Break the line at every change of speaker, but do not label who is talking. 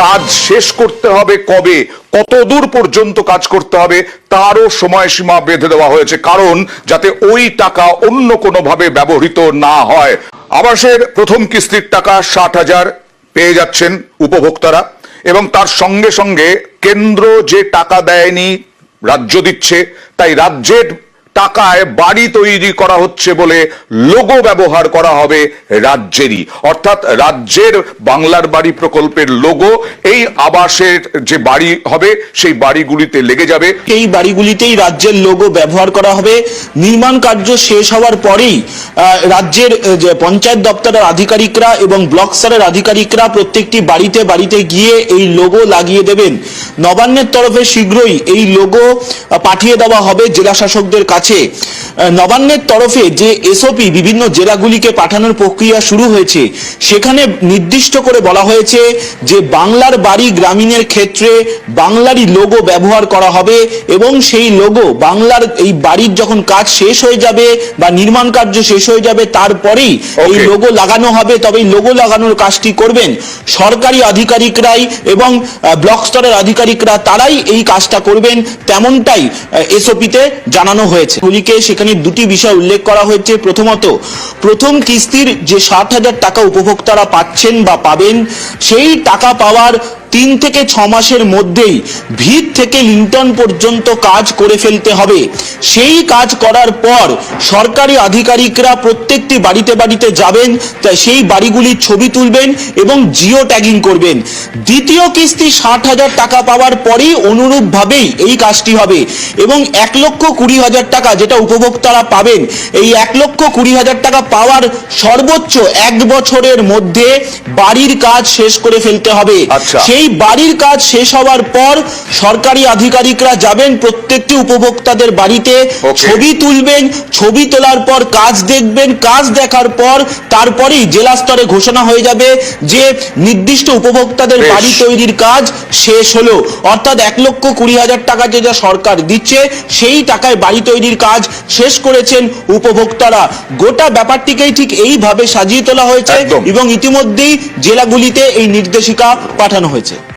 কাজ শেষ করতে হবে কবে? কত দূর পর্যন্ত কাজ করতে হবে? তারও সময়সীমা বেঁধে দেওয়া হয়েছে। কারণ, যাতে ওই টাকা অন্য কোনোভাবে ব্যবহৃত না হয়। আবাসের প্রথম কিস্তির টাকা ষাট হাজার পেয়ে যাচ্ছেন উপভোক্তারা এবং তার সঙ্গে সঙ্গে কেন্দ্র যে টাকা দেয়নি, রাজ্য দিচ্ছে। তাই রাজ্যের টাকায় বাড়ি তৈরি করা হচ্ছে বলে লোগো ব্যবহার করা হবে রাজ্যেরই। অর্থাৎ রাজ্যের বাংলার বাড়ি প্রকল্পের লোগো এই আবাসের যে বাড়ি হবে, সেই বাড়িগুলিতে লেগে যাবে।
এই বাড়িগুলিতেই রাজ্যের লোগো ব্যবহার করা হবে। নির্মাণ কার্য শেষ হওয়ার পরেই রাজ্যের যে পঞ্চায়েত দপ্তরের আধিকারিকরা এবং ব্লক স্তরের আধিকারিকরা প্রত্যেকটি বাড়িতে বাড়িতে গিয়ে এই লোগো লাগিয়ে দেবেন। নবান্নের তরফে শীঘ্রই এই লোগো পাঠিয়ে দেওয়া হবে জেলা শাসকদের কাছে। আহ, নবান্নের তরফে যে এসওপি বিভিন্ন জেলাগুলিকে পাঠানোর প্রক্রিয়া শুরু হয়েছে সেখানে নির্দিষ্ট করে বলা হয়েছে যে বাংলার বাড়ি গ্রামীণের ক্ষেত্রে বাংলারই লোগো ব্যবহার করা হবে এবং সেই লোগো বাংলার এই বাড়ির যখন কাজ শেষ হয়ে যাবে বা নির্মাণ কার্য শেষ হয়ে যাবে তারপরেই এই লোগো লাগানো হবে তবে লোগো লাগানোর কাজটি করবেন। সরকারি আধিকারিকরাই এবং ব্লক স্তরের আধিকারিকরা তারাই এই কাজটা করবেন তেমনটাই এসওপিতে জানানো হয়েছে। গুলিকে সেখানে দুটি বিষয় উল্লেখ করা হয়েছে। প্রথমত, প্রথম কিস্তির যে ষাট হাজার টাকা উপভোক্তারা পাচ্ছেন বা পাবেন, সেই টাকা পাওয়ার তিন থেকে ছ মাসের মধ্যেই ভিত থেকে লিন্টন পর্যন্ত কাজ করে ফেলতে হবে। সেই কাজ করার পর সরকারি আধিকারিকরা প্রত্যেকটি বাড়িতে বাড়িতে যাবেন তা সেই বাড়িগুলির ছবি তুলবেন এবং জিও ট্যাগিং করবেন। দ্বিতীয় কিস্তি ষাট হাজার টাকা পাওয়ার পরেই অনুরূপভাবেই এই কাজটি হবে এবং এক লক্ষ কুড়ি হাজার টাকা যেটা উপভোক্তারা পাবেন এই এক লক্ষ কুড়ি হাজার টাকা পাওয়ার সর্বোচ্চ এক বছরের মধ্যে বাড়ির কাজ শেষ করে ফেলতে হবে।
আচ্ছা।
সেই বাড়ির কাজ শেষ হওয়ার পর সরকারি আধিকারিকরা যাবেন প্রত্যেকটি উপভোক্তাদের বাড়িতে। ছবি তুলবেন ছবি তোলার পর কাজ দেখবেন কাজ দেখার পর তারপরেই জেলা স্তরে ঘোষণা হয়ে যাবে যে নির্দিষ্ট উপভোক্তাদের বাড়ি তৈরির কাজ শেষ হলো। অর্থাৎ এক লক্ষ কুড়ি হাজার টাকা যেটা সরকার দিচ্ছে সেই টাকায় বাড়ি তৈরির কাজ শেষ করেছেন উপভোক্তারা। গোটা ব্যাপারটিকেই ঠিক এইভাবে সাজিয়ে তোলা হয়েছে এবং ইতিমধ্যেই জেলাগুলিতে এই নির্দেশিকা পাঠানো হয়েছে। свете